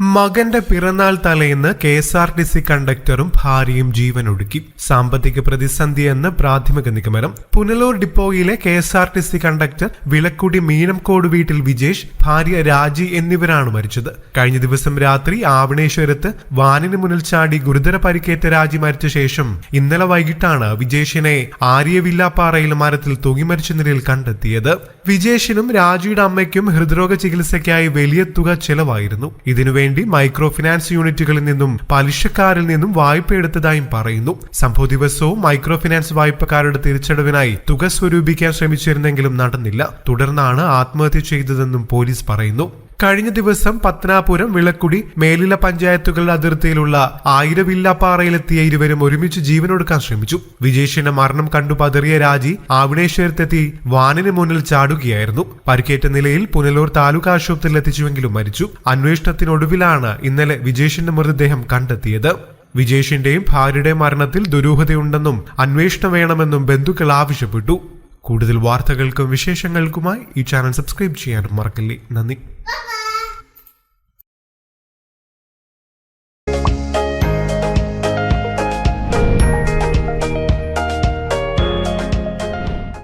മകന്റെ പിറന്നാൾ തലേന്ന് K S R T C കണ്ടക്ടറും ഭാര്യയും ജീവനൊടുക്കി. സാമ്പത്തിക പ്രതിസന്ധി പ്രതിസന്ധിയെന്ന് പ്രാഥമിക നിഗമനം. Punalur ഡിപ്പോയിലെ K S R T C conductor Vilakkudi Meenamkode വീട്ടിൽ വിജേഷ് ഭാര്യ രാജി എന്നിവരാണ് മരിച്ചത്. കഴിഞ്ഞ ദിവസം രാത്രി ആവണേശ്വരത്ത് വാനിന് മുന്നിൽ ചാടി ഗുരുതര പരിക്കേറ്റ രാജി മരിച്ച ശേഷം ഇന്നലെ വൈകിട്ടാണ് വിജേഷിനെ ആര്യവില്ലാപ്പാറയിൽ മരത്തിൽ തൂങ്ങി മരിച്ച നിലയിൽ കണ്ടെത്തിയത്. വിജേഷിനും രാജിയുടെ അമ്മയ്ക്കും ഹൃദ്രോഗ ചികിത്സയ്ക്കായി വലിയ തുക ചെലവായിരുന്നു. ഇതിനുവേണ്ടി മൈക്രോ ഫിനാൻസ് യൂണിറ്റുകളിൽ നിന്നും പലിശക്കാരിൽ നിന്നും വായ്പ എടുത്തതായും പറയുന്നു. സംഭവ ദിവസവും മൈക്രോ ഫിനാൻസ് വായ്പക്കാരുടെ തിരിച്ചടവിനായി തുക സ്വരൂപിക്കാൻ ശ്രമിച്ചിരുന്നെങ്കിലും നടന്നില്ല. തുടർന്നാണ് ആത്മഹത്യ ചെയ്തതെന്നും പോലീസ് പറയുന്നു. കഴിഞ്ഞ ദിവസം പത്തനാപുരം വിളക്കുടി മേലില പഞ്ചായത്തുകളുടെ അതിർത്തിയിലുള്ള ആയിരവില്ലാപ്പാറയിലെത്തിയ ഇരുവരും ഒരുമിച്ച് ജീവനൊടുക്കാൻ ശ്രമിച്ചു. വിജേഷിന്റെ മരണം കണ്ടു പതറിയ രാജി ആവിണേശ്വരത്തെത്തി വാനിന് മുന്നിൽ ചാടുകയായിരുന്നു. പരിക്കേറ്റ നിലയിൽ പുനലൂർ താലൂക്ക് ആശുപത്രിയിൽ എത്തിച്ചുവെങ്കിലും മരിച്ചു. അന്വേഷണത്തിനൊടുവിലാണ് ഇന്നലെ വിജേഷിന്റെ മൃതദേഹം കണ്ടെത്തിയത്. വിജേഷിന്റെയും ഭാര്യയുടെയും മരണത്തിൽ ദുരൂഹതയുണ്ടെന്നും അന്വേഷണം വേണമെന്നും ബന്ധുക്കൾ ആവശ്യപ്പെട്ടു. കൂടുതൽ വാർത്തകൾക്കും വിശേഷങ്ങൾക്കുമായി ഈ ചാനൽ സബ്സ്ക്രൈബ് ചെയ്യാനും മറക്കല്ലേ. നന്ദി.